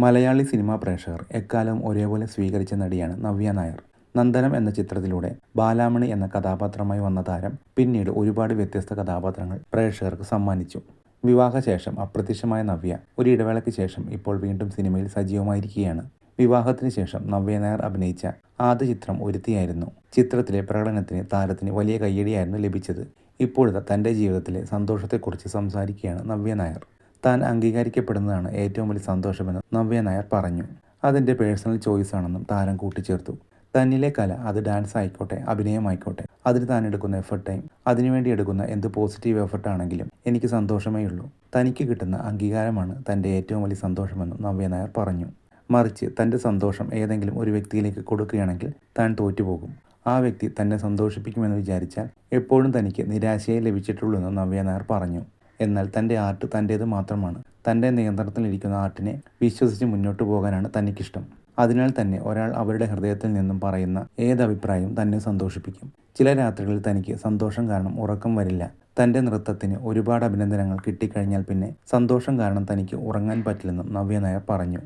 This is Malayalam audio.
മലയാളി സിനിമാ പ്രേക്ഷകർ എക്കാലവും ഒരേപോലെ സ്വീകരിച്ച നടിയാണ് നവ്യ നായർ. നന്ദനം എന്ന ചിത്രത്തിലൂടെ ബാലാമണി എന്ന കഥാപാത്രമായി വന്ന താരം പിന്നീട് ഒരുപാട് വ്യത്യസ്ത കഥാപാത്രങ്ങൾ പ്രേക്ഷകർക്ക് സമ്മാനിച്ചു. വിവാഹശേഷം അപ്രത്യക്ഷമായ നവ്യ ഒരു ഇടവേളയ്ക്ക് ശേഷം ഇപ്പോൾ വീണ്ടും സിനിമയിൽ സജീവമായിരിക്കുകയാണ്. വിവാഹത്തിന് ശേഷം നവ്യ നായർ അഭിനയിച്ച ആദ്യ ചിത്രം ഒരുത്തിയായിരുന്നു. ചിത്രത്തിലെ പ്രകടനത്തിന് താരത്തിന് വലിയ കയ്യടിയായിരുന്നു ലഭിച്ചത്. ഇപ്പോഴത്തെ തന്റെ ജീവിതത്തിലെ സന്തോഷത്തെക്കുറിച്ച് സംസാരിക്കുകയാണ് നവ്യ നായർ. താൻ അംഗീകരിക്കപ്പെടുന്നതാണ് ഏറ്റവും വലിയ സന്തോഷമെന്ന് നവ്യ നായർ പറഞ്ഞു. അതിന്റെ പേഴ്സണൽ ചോയ്സ് ആണെന്നും താരം കൂട്ടിച്ചേർത്തു. തന്നിലെ കല അത് ഡാൻസ് ആയിക്കോട്ടെ അഭിനയമായിക്കോട്ടെ അതിന് താൻ എടുക്കുന്ന എഫർട്ട് ടൈം അതിനുവേണ്ടി എടുക്കുന്ന എന്ത് പോസിറ്റീവ് എഫർട്ടാണെങ്കിലും എനിക്ക് സന്തോഷമേ ഉള്ളൂ. തനിക്ക് കിട്ടുന്ന അംഗീകാരമാണ് തന്റെ ഏറ്റവും വലിയ സന്തോഷമെന്നും നവ്യ നായർ പറഞ്ഞു. മറിച്ച് തന്റെ സന്തോഷം ഏതെങ്കിലും ഒരു വ്യക്തിയിലേക്ക് കൊടുക്കുകയാണെങ്കിൽ താൻ തോറ്റുപോകും. ആ വ്യക്തി തന്നെ സന്തോഷിപ്പിക്കുമെന്ന് വിചാരിച്ചാൽ എപ്പോഴും തനിക്ക് നിരാശയെ ലഭിച്ചിട്ടുള്ളൂ എന്ന് നവ്യ നായർ പറഞ്ഞു. എന്നാൽ തന്റെ ആർട്ട് തന്റേത് മാത്രമാണ്. തന്റെ നിയന്ത്രണത്തിലിരിക്കുന്ന ആർട്ടിനെ വിശ്വസിച്ച് മുന്നോട്ട് പോകാനാണ് തനിക്കിഷ്ടം. അതിനാൽ തന്നെ ഒരാൾ അവരുടെ ഹൃദയത്തിൽ നിന്നും പറയുന്ന ഏത് അഭിപ്രായവും തന്നെ സന്തോഷിപ്പിക്കും. ചില രാത്രികളിൽ തനിക്ക് സന്തോഷം കാരണം ഉറക്കം വരില്ല. തന്റെ നൃത്തത്തിന് ഒരുപാട് അഭിനന്ദനങ്ങൾ കിട്ടിക്കഴിഞ്ഞാൽ പിന്നെ സന്തോഷം കാരണം തനിക്ക് ഉറങ്ങാൻ പറ്റില്ലെന്നും നവ്യ നായർ പറഞ്ഞു.